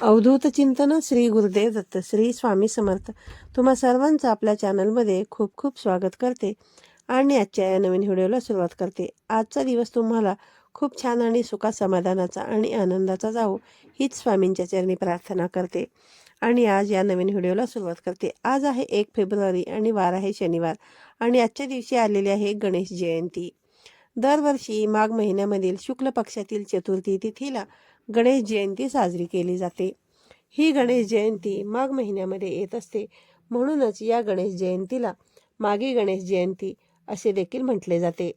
अवधूत चिंतन श्री गुरुदेव दत्त श्री स्वामी समर्थ. तुम्हा सर्वांचं आपल्या चॅनलमध्ये खूप खूप स्वागत करते आणि आजच्या या नवीन व्हिडिओला सुरुवात करते. आजचा दिवस तुम्हाला खूप छान आणि सुखा समाधानाचा आणि आनंदाचा जावो हीच स्वामींच्या चरणी प्रार्थना करते. आणि आज या नवीन व्हिडिओला सुरुवात करते. आज आहे एक फेब्रुवारी आणि वार आहे शनिवार आणि आजच्या दिवशी आलेली आहे गणेश जयंती. दरवर्षी माघ महिन्यामधील शुक्ल पक्षातील चतुर्थी तिथीला गणेश जयंती साजरी केली जाते. ही गणेश जयंती माघ महिन्यामध्ये येत असते. म्हणूनच या गणेश जयंतीला मागी गणेश जयंती असे देखील म्हटले जाते.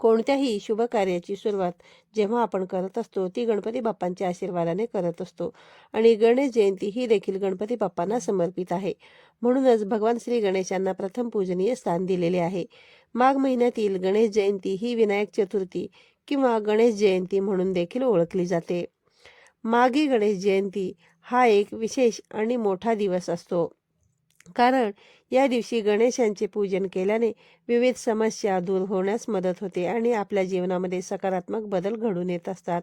कोणत्याही शुभ कार्याची सुरुवात जेव्हा आपण करत असतो ती गणपती बाप्पांच्या आशीर्वादाने करत असतो. आणि गणेश जयंती ही देखील गणपती बाप्पांना समर्पित आहे. म्हणूनच भगवान श्री गणेशांना प्रथम पूजनीय स्थान दिलेले आहे. माघ महिन्यातील गणेश जयंती ही विनायक चतुर्थी किंवा गणेश जयंती म्हणून देखील ओळखली जाते. माघी गणेश जयंती हा एक विशेष आणि मोठा दिवस असतो. कारण या दिवशी गणेशांचे पूजन केल्याने विविध समस्या दूर होण्यास मदत होते आणि आपल्या जीवनामध्ये सकारात्मक बदल घडून येत असतात.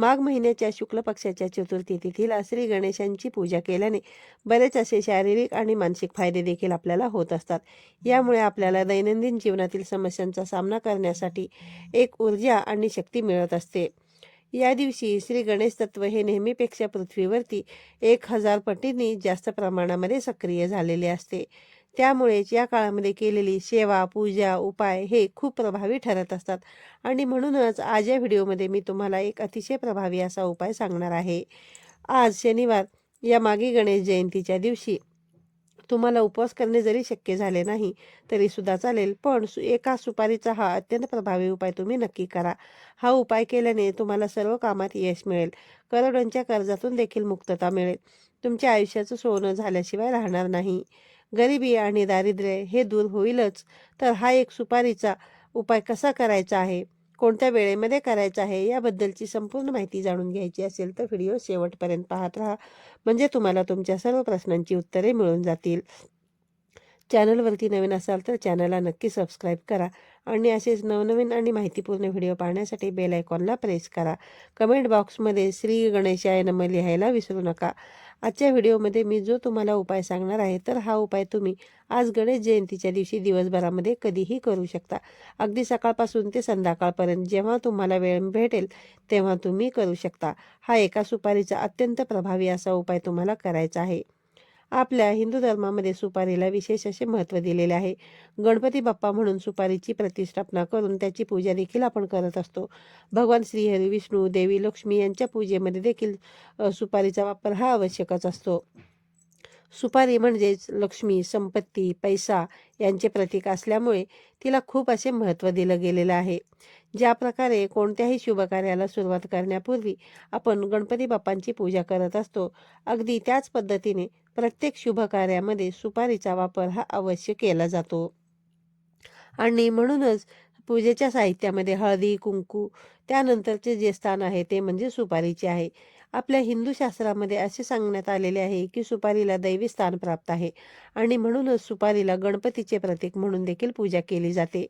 माघ महिन्याच्या शुक्ल पक्षाच्या चतुर्थी तिथीला श्री गणेशांची पूजा केल्याने बरेच असे शारीरिक आणि मानसिक फायदे देखील आपल्याला होत असतात. यामुळे आपल्याला दैनंदिन जीवनातील समस्यांचा सामना करण्यासाठी एक ऊर्जा आणि शक्ती मिळत असते. या दिवशी श्री गणेश तत्व हे नेहमीपेक्षा पृथ्वीवरती एक हजार पटींनी जास्त प्रमाणामध्ये सक्रिय झालेले असते. त्यामुळेच या काळामध्ये केलेली सेवा पूजा उपाय हे खूप प्रभावी ठरत असतात. आणि म्हणूनच आज या व्हिडिओमध्ये मी तुम्हाला एक अतिशय प्रभावी असा उपाय सांगणार आहे. आज शनिवार या मागे गणेश जयंतीच्या दिवशी तुम्हाला उपवास करणे जरी शक्य झाले नाही तरी सुद्धा चालेल पण सु एका सुपारीचा हा अत्यंत प्रभावी उपाय तुम्ही नक्की करा. हा उपाय केल्याने तुम्हाला सर्व कामात यश मिळेल. करोडोंच्या कर्जातून देखील मुक्तता मिळेल. तुमच्या आयुष्याचं सोनं झाल्याशिवाय राहणार नाही. गरिबी आणि दारिद्र्य हे दूर होईलच. तर हा एक सुपारीचा उपाय कसा करायचा आहे? कोणत्या वेळेमध्ये करायचा आहे? याबद्दलची संपूर्ण माहिती जाणून घ्यायची असेल तर व्हिडिओ शेवटपर्यंत पाहत राहा. म्हणजे तुम्हाला तुमच्या सर्व प्रश्नांची उत्तरे मिळून जातील. चॅनलवरती नवीन असाल तर चॅनलला नक्की सबस्क्राईब करा आणि असेच नवनवीन आणि माहितीपूर्ण व्हिडिओ पाहण्यासाठी बेल आयकॉनला प्रेस करा. कमेंट बॉक्समध्ये श्री गणेशाय नम लिहायला विसरू नका. आजच्या व्हिडिओमध्ये मी जो तुम्हाला उपाय सांगणार आहे तर हा उपाय तुम्ही आज गणेश जयंतीच्या दिवशी दिवसभरामध्ये कधीही करू शकता. अगदी सकाळपासून ते संध्याकाळपर्यंत जेव्हा तुम्हाला वेळ भेटेल तेव्हा तुम्ही करू शकता. हा एका सुपारीचा अत्यंत प्रभावी असा उपाय तुम्हाला करायचा आहे. आपल्या हिंदू धर्मामध्ये सुपारीला विशेष असे महत्त्व दिलेले आहे. गणपती बाप्पा म्हणून सुपारीची प्रतिष्ठापना करून त्याची पूजा देखील आपण करत असतो. भगवान श्रीहरी विष्णू देवी लक्ष्मी यांच्या पूजेमध्ये देखील सुपारीचा वापर हा आवश्यकच असतो. सुपारी म्हणजेच लक्ष्मी संपत्ती पैसा यांचे प्रतीक असल्यामुळे तिला खूप असे महत्त्व दिलं गेलेलं आहे. ज्या प्रकारे कोणत्याही शुभकार्याला सुरुवात करण्यापूर्वी आपण गणपती बाप्पांची पूजा करत असतो अगदी त्याच पद्धतीने प्रत्येक शुभ कार्यामध्ये सुपारीचा वापर हा अवश्य केला जातो. आणि म्हणूनच पूजेच्या साहित्यामध्ये हळदी कुंकू त्यानंतरचे जे स्थान आहे ते म्हणजे सुपारीचे आहे. आपल्या हिंदू शास्त्रामध्ये असे सांगण्यात आलेले आहे की सुपारीला दैवी स्थान प्राप्त आहे आणि म्हणूनच सुपारीला गणपतीचे प्रतीक म्हणून देखील पूजा केली जाते.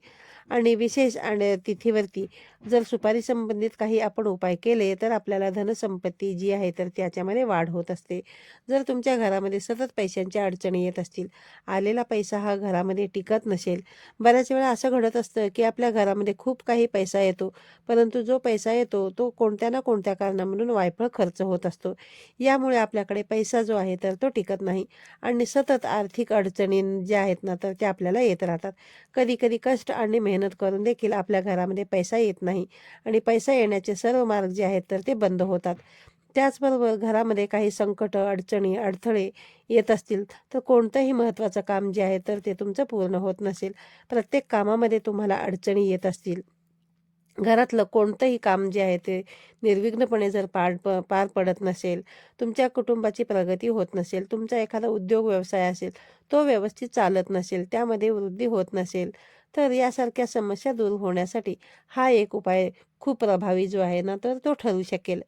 आणि विशेष आणि तिथीवरती जर सुपारी संबंधित काही आपण उपाय केले तर आपल्याला धनसंपत्ती जी आहे तर त्याच्यामध्ये वाढ होत असते. जर तुमच्या घरामध्ये सतत पैशांच्या अडचणी येत असतील आलेला पैसा हा घरामध्ये टिकत नसेल. बऱ्याच वेळा असं घडत असतं की आपल्या घरामध्ये खूप काही पैसा येतो परंतु जो पैसा येतो तो कोणत्या ना कोणत्या कारणामधून वायफळ खर्च होत असतो. यामुळे आपल्याकडे पैसा जो आहे तर तो टिकत नाही. आणि सतत आर्थिक अडचणी ज्या आहेत ना तर त्या आपल्याला येत राहतात. कधी कधी कष्ट आणि मेहनत करून देखील आपल्या घरामध्ये पैसा येत नाही. आणि पैसा येण्याचे सर्व मार्ग जे आहेत तर ते बंद होतात. त्याचबरोबर घरामध्ये काही संकट अडचणी अडथळे येत असतील तर कोणतंही महत्त्वाचं काम जे आहे तर ते तुमचं पूर्ण होत नसेल. प्रत्येक कामामध्ये तुम्हाला अडचणी येत असतील. घरातलं कोणतंही काम जे आहे ते निर्विघ्नपणे जर पार प पार पडत नसेल तुमच्या कुटुंबाची प्रगती होत नसेल तुमचा एखादा उद्योग व्यवसाय असेल तो व्यवस्थित चालत नसेल त्यामध्ये वृद्धी होत नसेल तर यासारख्या समस्या दूर होण्यासाठी हा एक उपाय खूप प्रभावी जो आहे ना तर तो ठरू शकेल.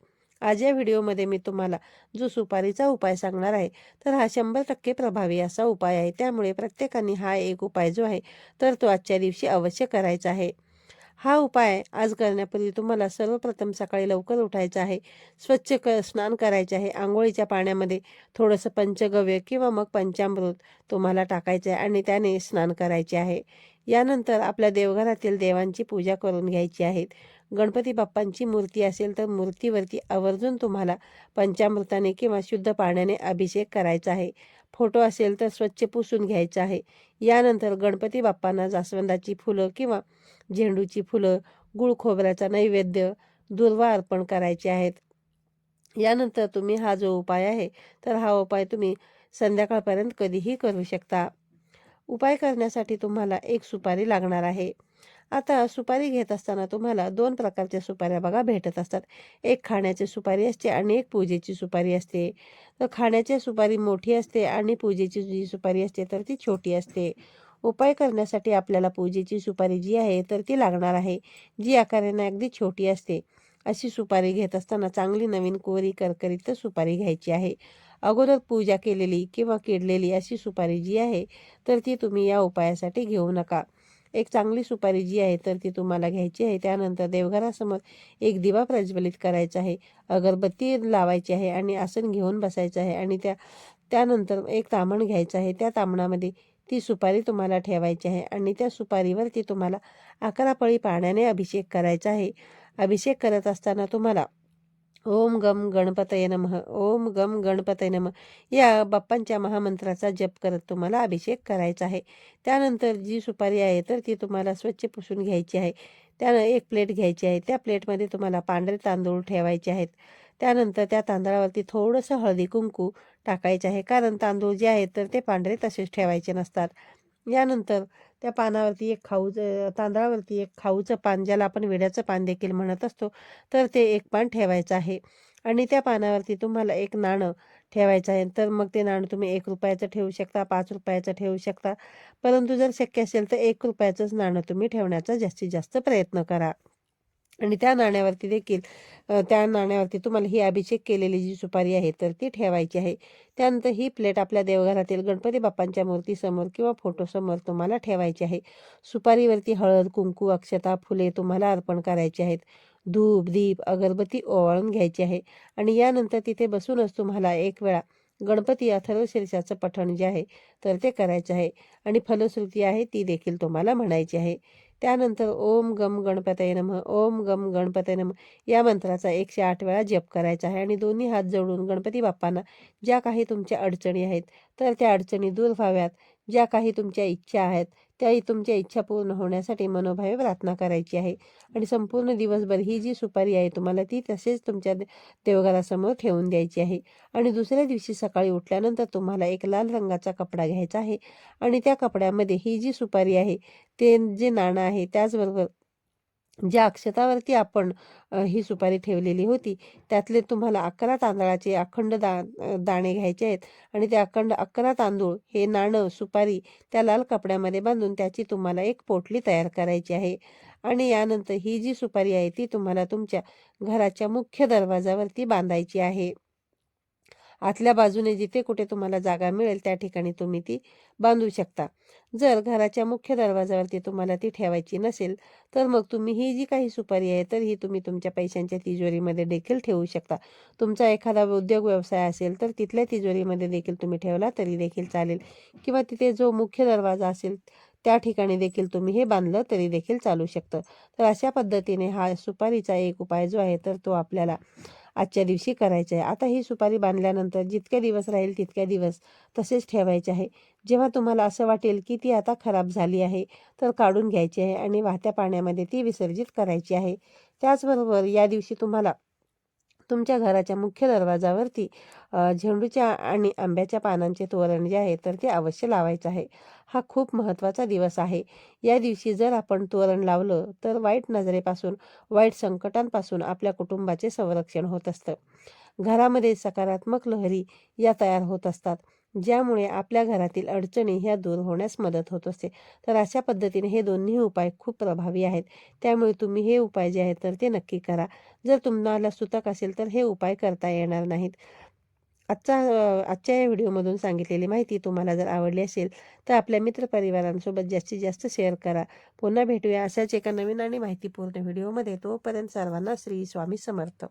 आज या व्हिडिओमध्ये मी तुम्हाला जो सुपारीचा उपाय सांगणार आहे तर हा शंभर टक्के प्रभावी असा उपाय आहे. त्यामुळे प्रत्येकाने हा एक उपाय जो आहे तर तो आजच्या दिवशी अवश्य करायचा आहे. हा उपाय आज करण्यापूर्वी तुम्हाला सर्वप्रथम सकाळी लवकर उठायचं आहे. स्वच्छ क स्नान करायचे आहे. आंघोळीच्या पाण्यामध्ये थोडंसं पंचगव्य किंवा मग पंचामृत तुम्हाला टाकायचं आहे आणि त्याने स्नान करायचे आहे. यानंतर आपल्या देवघरातील देवांची पूजा करून घ्यायची आहे. गणपती बाप्पांची मूर्ती असेल तर मूर्तीवरती आवर्जून तुम्हाला पंचामृताने किंवा शुद्ध पाण्याने अभिषेक करायचा आहे. फोटो असेल तर स्वच्छ पुसून घ्यायचा आहे. यानंतर गणपती बाप्पांना जास्वंदाची फुलं किंवा झेंडूची फुलं गुळ खोबऱ्याचा नैवेद्य दुर्वा अर्पण करायचे आहेत. यानंतर तुम्ही हा जो उपाय आहे तर हा उपाय तुम्ही संध्याकाळपर्यंत कधीही करू शकता. उपाय करण्यासाठी तुम्हाला एक सुपारी लागणार आहे. आता सुपारी घेत असताना तुम्हाला दोन प्रकारच्या सुपाऱ्या बघा भेटत असतात. एक खाण्याची सुपारी असते आणि एक पूजेची सुपारी असते. तर खाण्याची सुपारी मोठी असते आणि पूजेची जी सुपारी असते तर ती छोटी असते. उपाय करण्यासाठी आपल्याला पूजेची सुपारी जी आहे तर ती लागणार आहे. जी आकाराने अगदी छोटी असते. अशी सुपारी घेत असताना चांगली नवीन कोरी करकरीत सुपारी घ्यायची आहे. अगोदर पूजा केलेली किंवा किडलेली अशी सुपारी जी आहे तर ती तुम्ही या उपायासाठी घेऊ नका. एक चांगली सुपारी जी आहे तर ती तुम्हाला घ्यायची आहे. त्यानंतर देवघरासमोर एक दिवा प्रज्वलित करायचा आहे. अगरबत्ती लावायची आहे आणि आसन घेऊन बसायचं आहे. आणि त्या त्यानंतर एक तामण घ्यायचं आहे. त्या तामणामध्ये ती सुपारी तुम्हाला ठेवायची आहे. आणि त्या सुपारीवरती तुम्हाला अकरा पळी पाण्याने अभिषेक करायचा आहे. अभिषेक करत असताना तुम्हाला ओम गम गणपतय नमः ओम गम गणपतय नमः. या बाप्पांच्या महामंत्राचा जप करत तुम्हाला अभिषेक करायचा आहे. त्यानंतर जी सुपारी आहे तर ती तुम्हाला स्वच्छ पुसून घ्यायची आहे. त्यानं एक प्लेट घ्यायची आहे. त्या प्लेटमध्ये तुम्हाला पांढरे तांदूळ ठेवायचे आहेत. त्यानंतर त्या तांदळावरती थोडंसं हळदी कुंकू टाकायचे आहे. कारण तांदूळ जे आहेत तर ते पांढरे तसेच ठेवायचे नसतात. यानंतर त्या पानावरती एक खाऊचं तांदळावरती एक खाऊचं पान ज्याला आपण विड्याचं पान देखील म्हणत असतो तर ते एक पान ठेवायचं आहे. आणि त्या पानावरती तुम्हाला एक नाणं ठेवायचं आहे. तर मग ते नाणं तुम्ही एक रुपयाचं ठेवू शकता पाच रुपयाचं ठेवू शकता. परंतु जर शक्य असेल तर एक रुपयाचंच नाणं तुम्ही ठेवण्याचा जास्तीत जास्त प्रयत्न करा. आणि त्या नाण्यावरती देखील त्या नाण्यावरती तुम्हाला ही अभिषेक केलेली जी सुपारी आहे तर ती ठेवायची आहे. त्यानंतर ही प्लेट आपल्या देवघरातील गणपती बाप्पांच्या मूर्तीसमोर किंवा फोटोसमोर तुम्हाला ठेवायची आहे. सुपारीवरती हळद कुंकू अक्षता फुले तुम्हाला अर्पण करायची आहेत. धूप दीप अगरबत्ती ओवाळून घ्यायची आहे. आणि यानंतर तिथे बसूनच तुम्हाला एक वेळा गणपती अथर्व शीर्षाचं पठण जे आहे तर ते करायचे आहे. आणि फलश्रुती आहे ती देखील तुम्हाला म्हणायची आहे. त्यानंतर ओम गम गणपतय नम ओम गम गणपतय नम या मंत्राचा एकशे आठ वेळा जप करायचा आहे आणि दोन्ही हात जोडून गणपती बाप्पांना ज्या काही तुमच्या अडचणी आहेत तर त्या अडचणी दूर व्हाव्यात. ज्या काही तुमच्या इच्छा आहेत त्याही तुमच्या इच्छा पूर्ण होण्यासाठी मनोभावे प्रार्थना करायची आहे. आणि संपूर्ण दिवसभर ही जी सुपारी आहे तुम्हाला ती तसेच तुमच्या देवघरासमोर ठेवून द्यायची आहे. आणि दुसऱ्या दिवशी सकाळी उठल्यानंतर तुम्हाला एक लाल रंगाचा कपडा घ्यायचा आहे. आणि त्या कपड्यामध्ये ही जी सुपारी आहे ते जे नाणं आहे त्याचबरोबर ज्या अक्षतावरती आपण ही सुपारी ठेवलेली होती त्यातले तुम्हाला अकरा तांदळाचे अखंड दा दाणे घ्यायचे आहेत आणि ते अखंड अकरा तांदूळ हे नाणं सुपारी त्या लाल कपड्यामध्ये बांधून त्याची तुम्हाला एक पोटली तयार करायची आहे. आणि यानंतर ही जी सुपारी आहे ती तुम्हाला तुमच्या घराच्या मुख्य दरवाजावरती बांधायची आहे. आतल्या बाजूने जिथे कुठे तुम्हाला जागा मिळेल त्या ठिकाणी तुम्ही ती बांधू शकता. जर घराच्या मुख्य दरवाजावरती तुम्हाला ती ठेवायची नसेल तर मग तुम्ही ही जी काही सुपारी आहे तर ही तुम्ही तुमच्या पैशांच्या तिजोरीमध्ये देखील ठेवू शकता. तुमचा एखादा उद्योग व्यवसाय असेल तर तिथल्या तिजोरीमध्ये देखील तुम्ही ठेवला तरी देखील चालेल. किंवा तिथे जो मुख्य दरवाजा असेल त्या ठिकाणी देखील तुम्ही हे बांधलं तरी देखील चालू शकतं. तर अशा पद्धतीने हा सुपारीचा एक उपाय जो आहे तर तो आपल्याला आजच्या दिवशी करायचं आहे. आता ही सुपारी बांधल्यानंतर जितके दिवस राहील तितक्या दिवस तसेच ठेवायचे आहे. जेव्हा तुम्हाला असं वाटेल की ती आता खराब झाली आहे तर काढून घ्यायची आहे आणि वाहत्या पाण्यामध्ये ती विसर्जित करायची आहे. त्याचबरोबर या दिवशी तुम्हाला तुमच्या घराच्या मुख्य दरवाजावरती झेंडूच्या आणि आंब्याच्या पानांचे तोरण जे आहे तर ते अवश्य लावायचं आहे. हा खूप महत्त्वाचा दिवस आहे. या दिवशी जर आपण तोरण लावलं तर वाईट नजरेपासून वाईट संकटांपासून आपल्या कुटुंबाचे संरक्षण होत असतं. घरामध्ये सकारात्मक लहरी या तयार होत असतात. ज्यामुळे आपल्या घरातील अडचणी ह्या दूर होण्यास मदत होत असते. तर अशा पद्धतीने हे दोन्ही उपाय खूप प्रभावी आहेत. त्यामुळे तुम्ही हे उपाय जे आहेत तर ते नक्की करा. जर तुम्हाला सुतक असेल तर हे उपाय करता येणार नाहीत. आजचा आजच्या या व्हिडिओमधून सांगितलेली माहिती तुम्हाला जर आवडली असेल तर आपल्या मित्रपरिवारांसोबत जास्तीत जास्त शेअर करा. पुन्हा भेटूया अशाच एका नवीन आणि माहितीपूर्ण व्हिडिओमध्ये. तोपर्यंत सर्वांना श्री स्वामी समर्थ.